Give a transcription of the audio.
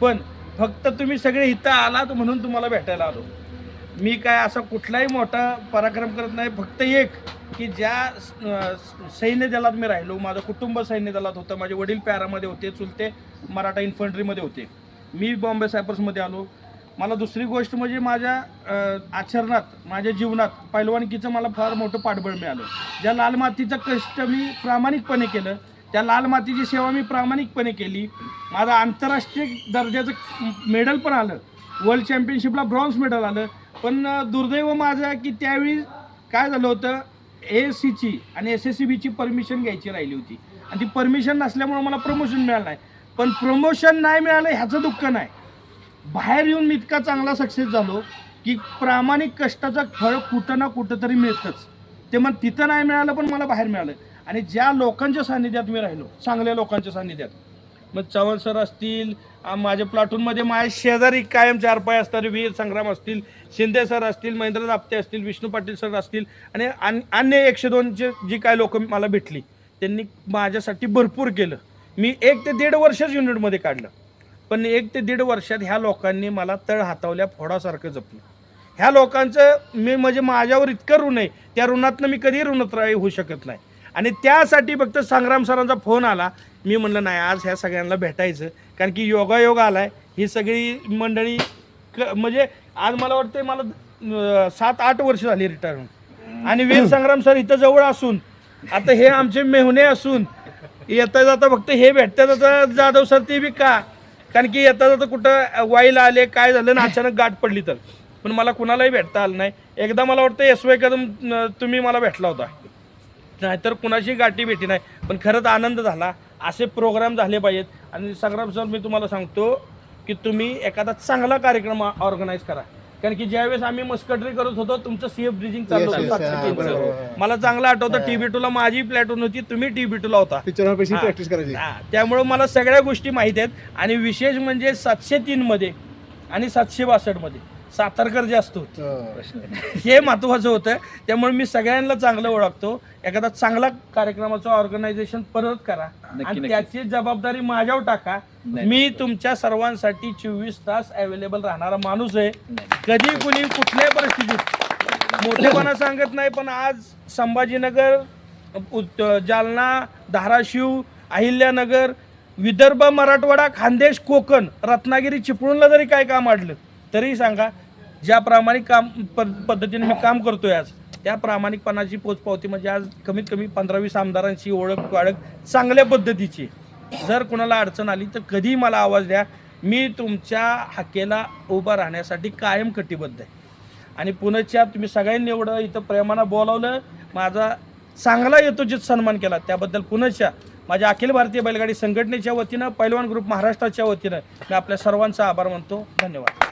पण फक्त तुम्ही सगळे इथं आलात म्हणून तुम्हाला भेटायला आलो. मी काय असा कुठलाही मोठा पराक्रम करत नाही फक्त एक की ज्या सैन्य दलात मी राहिलो माझं कुटुंब सैन्य दलात होतं माझे वडील पॅरामध्ये होते चुलते मराठा इन्फंट्रीमध्ये होते. मी बॉम्बे सायपर्समध्ये आलो. मला दुसरी गोष्ट म्हणजे माझ्या आचरणात माझ्या जीवनात पैलवानकीचं मला फार मोठं पाठबळ मिळालं. ज्या लाल मातीचं कष्ट मी प्रामाणिकपणे केलं त्या लाल मातीची सेवा मी प्रामाणिकपणे केली. माझं आंतरराष्ट्रीय दर्जाचं मेडल पण आलं. वर्ल्ड चॅम्पियनशिपला ब्रॉन्झ मेडल आलं. पण दुर्दैव माझं की त्यावेळी काय झालं होतं ए सीची आणि एस एस सी बीची परमिशन घ्यायची राहिली होती. आणि ती परमिशन नसल्यामुळं मला प्रमोशन मिळालं नाही. पण प्रमोशन नाही मिळालं ह्याचं दुःख नाही. बाहेर येऊन मी इतका चांगला सक्सेस झालो की प्रामाणिक कष्टाचं फळ कुठं ना कुठं तरी मिळतंच. ते मग तिथं नाही मिळालं पण मला बाहेर मिळालं. आणि ज्या लोकांच्या सान्निध्यात मी राहिलो चांगल्या लोकांच्या सान्निध्यात. मग चव्हाण सर असतील माझ्या प्लाटूनमध्ये माझ्या शेजारी कायम चार पाय असणारे वीर संग्राम असतील शिंदे सर असतील महेंद्र दाप्ते असतील विष्णू पाटील सर असतील आणि अन- अन्य एकशे दोनचे जी काय लोक मला भेटली त्यांनी माझ्यासाठी भरपूर केलं. मी एक ते दीड वर्षच युनिटमध्ये काढलं. पण एक ते दीड वर्षात ह्या लोकांनी मला तळ हातावल्या फोडासारखं जपलं. ह्या लोकांचं मी म्हणजे माझ्यावर इतकं ऋण आहे त्या ऋणातनं मी कधी ऋणत्राय होऊ शकत नाही. आणि त्यासाठी फक्त संग्राम सरांचा फोन आला. मी म्हणलं नाही आज ह्या सगळ्यांना भेटायचं. कारण की योगायोग आहे ही सगळी मंडळी क म्हणजे आज मला वाटतं मला सात आठ वर्ष झाली रिटायर होऊन आणि वीर संग्राम सर इथं जवळ असून आता हे आमचे मेहुणे असून येता जाता फक्त हे भेटता जाता जाधव सर ते बी का? कारण की येता जाता कुठं वाईला आले काय झालं ना अचानक गाठ पडली तर. पण मला कुणालाही भेटता आलं नाही. एकदा मला वाटतं एस वाय कदम तुम्ही मला भेटला होता. नाहीतर कुणाची गाठी भेटी नाही. पण खरंच आनंद झाला. असे प्रोग्राम झाले पाहिजेत. आणि संग्राम सर मी तुम्हाला सांगतो की तुम्ही एखादा चांगला कार्यक्रम ऑर्गनाईज करा. कारण की ज्यावेळेस आम्ही मस्कटरी करत होतो तुमचं सीएफ ब्रिजिंग चालू होतं. मला चांगलं आठवतं टीबी टूला माझी प्लॅटून होती तुम्ही टीबी टूला होता. त्यामुळं मला सगळ्या गोष्टी माहीत आहेत. आणि विशेष म्हणजे सातशे तीनमध्ये आणि सातशे बासष्टमध्ये सातारकर जास्त होते हो. महत्वाचं होतं. त्यामुळे मी सगळ्यांना चांगलं ओळखतो. एखादा चांगला कार्यक्रमाचं ऑर्गनायझेशन परत करा. आणि. त्याची जबाबदारी माझ्यावर टाका. मी तुमच्या सर्वांसाठी चोवीस तास अवेलेबल राहणारा माणूस आहे. कधी कुणी कुठल्याही परिस्थितीत मोठेपणा सांगत नाही पण आज संभाजीनगर जालना धाराशिव अहिल्यानगर विदर्भ मराठवाडा खानदेश कोकण रत्नागिरी चिपळूणला जरी काय काम अडलं तरीही सांगा ज्या प्रामाणिक काम प- पद्धतीने मी काम करतोय आज त्या प्रामाणिकपणाची पोचपावती म्हणजे आज कमीत कमी पंधरा वीस आमदारांची ओळख वाळख चांगल्या पद्धतीची. जर कुणाला अडचण आली तर कधीही मला आवाज द्या. मी तुमच्या हाकेला उभा राहण्यासाठी कायम कटिबद्ध आहे. आणि पुण्याच्या तुम्ही सगळ्यांनी एवढं इथं प्रेमानं बोलावलं माझा चांगला येतो यथोचित सन्मान केला. त्याबद्दल पुण्याच्या माझ्या अखिल भारतीय बैलगाडी संघटनेच्या वतीनं पैलवान ग्रुप महाराष्ट्राच्या वतीनं मी आपल्या सर्वांचा आभार मानतो. धन्यवाद.